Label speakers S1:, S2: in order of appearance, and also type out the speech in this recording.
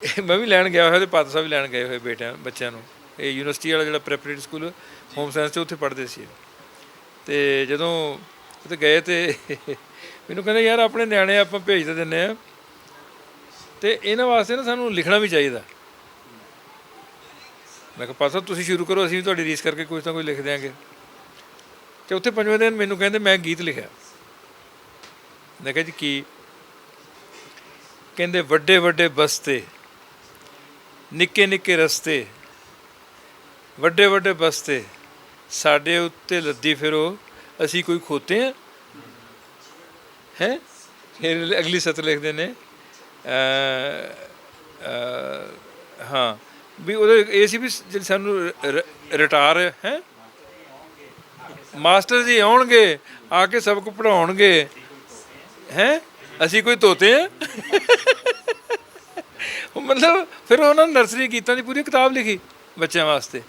S1: ਮੈਂ ਵੀ ਲੈਣ ਗਿਆ ਹੋਇਆ ਤੇ ਪਾਤ ਸਾਹਿਬ ਵੀ ਲੈਣ ਗਏ ਹੋਏ ਬੇਟਿਆਂ, ਬੱਚਿਆਂ ਨੂੰ। ਇਹ ਯੂਨੀਵਰਸਿਟੀ ਵਾਲਾ ਜਿਹੜਾ ਪ੍ਰੈਪਰੇਟਰੀ ਸਕੂਲ ਹੋਮ ਸਾਇੰਸ ਚ ਉੱਥੇ ਪੜ੍ਹਦੇ ਸੀ। ਤੇ ਜਦੋਂ ਉੱਥੇ ਗਏ ਤੇ ਮੈਨੂੰ ਕਹਿੰਦੇ, ਯਾਰ, ਆਪਣੇ ਨਿਆਣੇ ਆਪਾਂ ਭੇਜ ਤਾਂ ਦਿੰਨੇ ਆ ਤੇ ਇਹਨਾਂ ਵਾਸਤੇ ਨਾ ਸਾਨੂੰ ਲਿਖਣਾ ਵੀ ਚਾਹੀਦਾ। ਮੈਂ ਕਿਹਾ ਪਾਸਾ ਤੁਸੀਂ ਸ਼ੁਰੂ ਕਰੋ, ਅਸੀਂ ਵੀ ਤੁਹਾਡੀ ਰੀਸ ਕਰਕੇ ਕੁਝ ਨਾ ਕੁਝ ਲਿਖ ਦਿਆਂਗੇ। ਤੇ ਉੱਥੇ ਪੰਜਵੇਂ ਦਿਨ ਮੈਨੂੰ ਕਹਿੰਦੇ, ਮੈਂ ਗੀਤ ਲਿਖਿਆ। ਮੈਂ ਕਿਹਾ ਜੀ, ਕੀ? ਕਹਿੰਦੇ ਵੱਡੇ ਵੱਡੇ ਬਸਤੇ ਨਿੱਕੇ ਨਿੱਕੇ ਰਸਤੇ, ਵੱਡੇ ਵੱਡੇ ਬਸਤੇ, ਸਾਡੇ ਉੱਤੇ ਲੱਦੀ ਫਿਰੋ, ਅਸੀਂ ਕੋਈ ਖੋਤੇ ਆ ਹੈ? ਫਿਰ ਅਗਲੀ ਸਤਰ ਲਿਖਦੇ ਨੇ ਹਾਂ, ਵੀ ਉਹਦੇ ਇਹ ਸੀ ਵੀ ਜਿਹੜੀ ਸਾਨੂੰ ਰਿਟਾਇਰ ਹੈ ਮਾਸਟਰ ਜੀ ਆਉਣਗੇ, ਆ ਕੇ ਸਭ ਕੁ ਪੜਾਉਣਗੇ ਹੈ? ਅਸੀਂ ਕੋਈ ਤੋਤੇ ਆ ਮਤਲਬ ਫਿਰ ਉਹਨਾਂ ਨੇ ਨਰਸਰੀ ਗੀਤਾਂ ਦੀ ਪੂਰੀ ਕਿਤਾਬ ਲਿਖੀ ਬੱਚਿਆਂ ਵਾਸਤੇ।